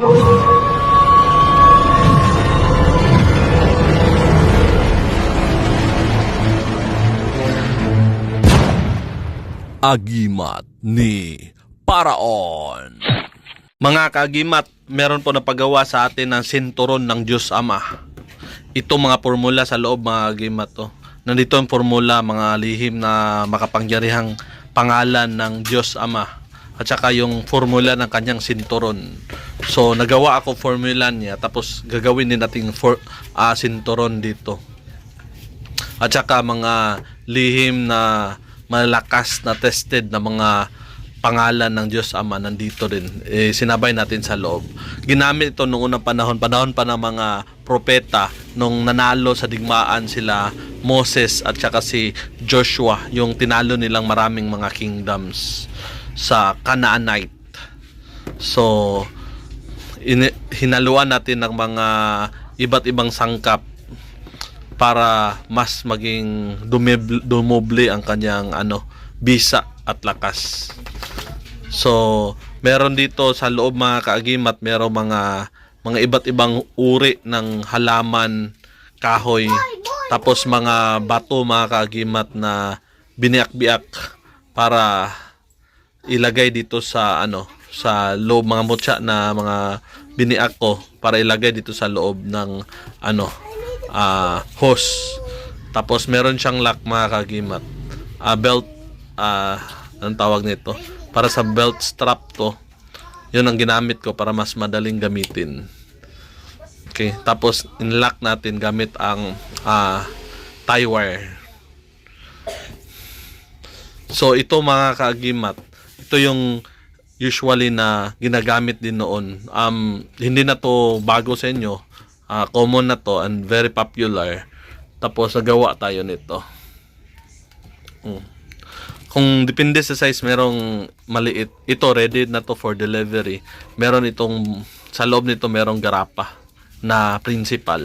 Agimat ni Paraon. Mga kaagimat, meron po napagawa sa atin ng sinturon ng Diyos Ama. Ito mga formula sa loob mga agimat to. Nandito ang formula mga lihim na makapangyarihang pangalan ng Diyos Ama at saka yung formula ng kanyang sinturon. So nagawa ako formula niya tapos gagawin din natin for ah, sinturon dito. At saka mga lihim na malakas na tested na mga pangalan ng Diyos Ama nandito rin. Eh, sinabay natin sa loob. Ginamit ito noong unang panahon, panahon pa ng mga propeta nung nanalo sa digmaan sila Moses at saka si Joshua, yung tinalo nilang maraming mga kingdoms sa Canaanite. So, ini- hinaluan natin ng mga iba't ibang sangkap para mas maging dumib- dumoble ang kanyang ano bisa at lakas. So, meron dito sa loob mga kaagimat, meron mga mga iba't ibang uri ng halaman, kahoy, tapos mga bato mga kaagimat na biniak-biak para ilagay dito sa ano sa loob mga mutya na mga biniak ko para ilagay dito sa loob ng ano ah hose. Tapos meron siyang lock mga kagimat. Ah belt ah anong tawag nito? Para sa belt strap to yun ang ginamit ko para mas madaling gamitin. Okay tapos inlock natin gamit ang ah tie wire. So ito mga kaagimat, ito yung usually na ginagamit din noon. Um, hindi na to bago sa inyo. Ah, common na to and very popular. Tapos nagawa tayo nito. Mm. Kung depende sa size, merong maliit. Ito ready na to for delivery. Meron itong sa loob nito merong garapa na principal.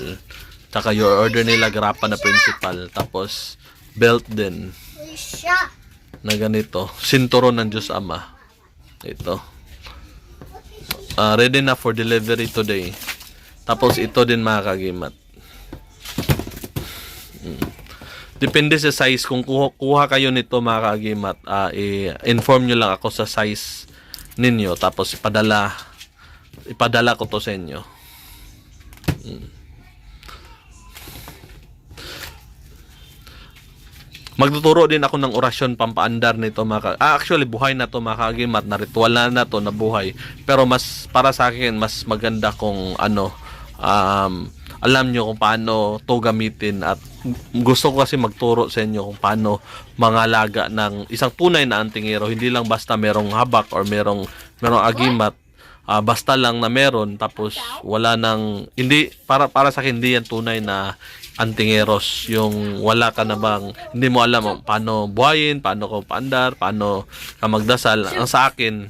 Tsaka your order nila garapa na principal. Tapos belt din na ganito. Sinturon ng Diyos Ama. Ito. Ah, ready na for delivery today. Tapos ito din mga kagimat. Mm. Depende sa size. Kung kuha, kuha kayo nito mga kagimat, ah, i-inform nyo lang ako sa size ninyo. Tapos ipadala, ipadala ko to sa inyo. Magtuturo din ako ng orasyon pampaandar nito mga ka- ah, actually buhay na to mga kagimat. Na ritual na na to na buhay pero mas para sa akin mas maganda kung ano um, alam nyo kung paano to gamitin at gusto ko kasi magturo sa inyo kung paano mangalaga ng isang tunay na antingero. Hindi lang basta merong habak or merong merong agimat. Ah, basta lang na meron tapos wala nang hindi para para sa akin hindi yan tunay na antingeros yung wala ka na bang hindi mo alam paano buhayin, paano ko paandar, paano ka magdasal. Ang sa akin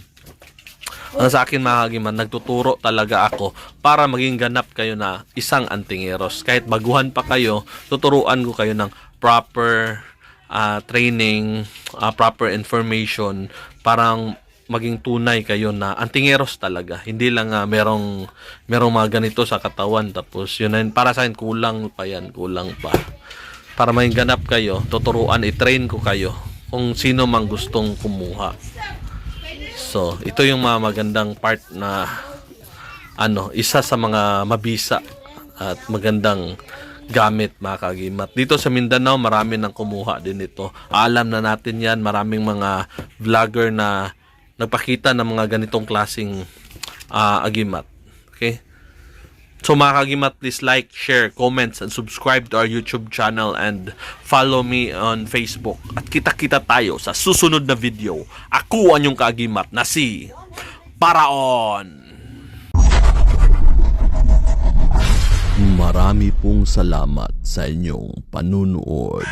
ang sa akin mga kagiman, nagtuturo talaga ako para maging ganap kayo na isang antingeros. Kahit baguhan pa kayo, tuturuan ko kayo ng proper ah, training, ah, proper information, parang maging tunay kayo na antingeros talaga. Hindi lang ah, merong merong mga ganito sa katawan tapos yun yun. para sa akin kulang pa yan, kulang pa. Para maging ganap kayo, tuturuan, i-train ko kayo kung sino mang gustong kumuha. So, ito yung mga magandang part na ano, isa sa mga mabisa at magandang gamit mga kagimat. Dito sa Mindanao, marami nang kumuha din ito. Alam na natin yan, maraming mga vlogger na nagpakita ng mga ganitong klasing ah, agimat. Okay? So mga kagimat, please like, share, comments, and subscribe to our YouTube channel and follow me on Facebook. At kita-kita tayo sa susunod na video. Ako ang yung kagimat na si Paraon! Marami pong salamat sa inyong panunood.